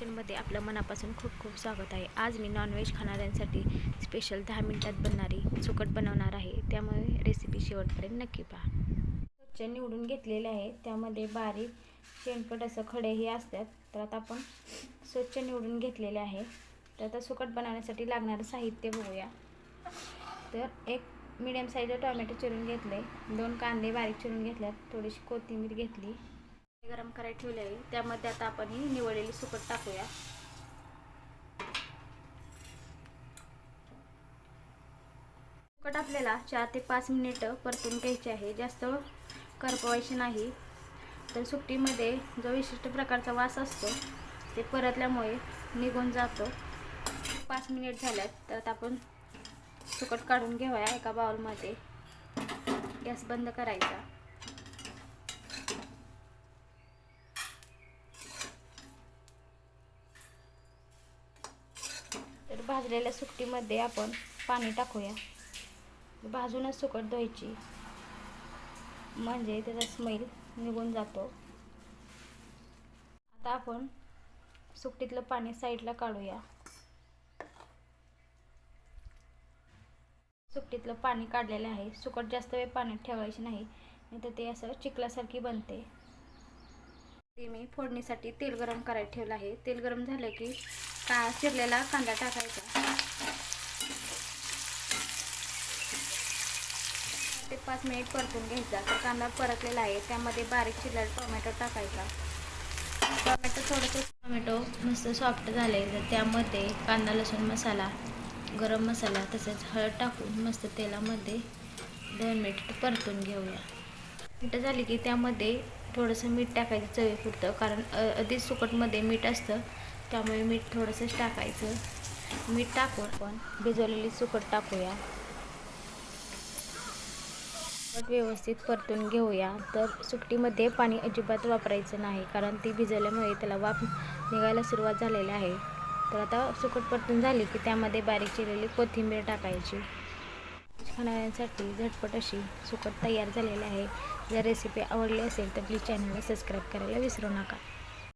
किचनमध्ये आपलं मनापासून खूप खूप स्वागत आहे. आज मी नॉनव्हेज खाणाऱ्यांसाठी स्पेशल दहा मिनटात बनणारी सुकट बनवणार आहे. त्यामुळे रेसिपी शेवटपर्यंत नक्की पहा. स्वच्छ निवडून घेतलेले आहे. त्यामध्ये बारीक शेणपट असं खडेही असतात. तर आता आपण स्वच्छ निवडून घेतलेले आहे. तर आता सुकट बनवण्यासाठी लागणारं साहित्य बघूया. तर एक मिडियम साईजचं टोमॅटो चिरून घेतले. दोन कांदे बारीक चिरून घेतल्यात. थोडीशी कोथिंबीर घेतली. गरम करायला ठेवले आहे. त्यामध्ये आता आपण ही निवडलेली सुकट टाकूया. सुकट आपल्याला चार ते पाच मिनिटं परतून घ्यायचे आहे. जास्त करपवायचे नाही. तर सुकटीमध्ये जो विशिष्ट प्रकारचा वास असतो ते परतल्यामुळे निघून जातो. पाच मिनिट झाल्यात तर आता आपण सुकट काढून घेऊया एका बाउलमध्ये गॅस बंद करायचा. तर भाजलेल्या सुकटीमध्ये आपण पाणी टाकूया. भाजूनच सुकट धुवायची. म्हणजे त्याचा स्मेल निघून जातो. आता आपण सुकटीतलं पाणी साईडला काढूया. सुकटीतलं पाणी काढलेलं आहे. सुकट जास्त वेळ पाण्यात ठेवायची नाही. नाही तर ते असं चिखलासारखी बनते. ते मी फोडणीसाठी तेल गरम करायला ठेवलं आहे. तेल गरम झालं की का चिरलेला कांदा टाकायचा. ते पाच मिनिट परतून घ्यायचा. तर कांदा परतलेला आहे. त्यामध्ये बारीक चिरलेला टोमॅटो टाकायचा. टोमॅटो थोडंसं टोमॅटो मस्त सॉफ्ट झाले तर त्यामध्ये कांदा लसूण मसाला गरम मसाला तसेच हळद टाकून मस्त तेलामध्ये दोन मिनिट परतून घेऊया. मिनटं झाली की त्यामध्ये थोडंसं मीठ टाकायचं चवीपुरतं कारण आधीच सुकटमध्ये मीठ असतं त्यामुळे मीठ थोडंसंच टाकायचं. मीठ टाकून आपण भिजवलेली सुकट टाकूया. सुकट व्यवस्थित परतून घेऊया. तर सुकटीमध्ये पाणी अजिबात वापरायचं नाही कारण ती भिजवल्यामुळे त्याला वाफ निघायला सुरुवात झालेली आहे. तर आता सुकट परतून झाली की त्यामध्ये बारीक चिरलेली कोथिंबीर टाकायची. खाणाऱ्यांसाठी झटपट अशी सुकट तयार झालेली आहे. जर रेसिपी आवडली असेल तर प्लीज चॅनलला सबस्क्राईब करायला विसरू नका.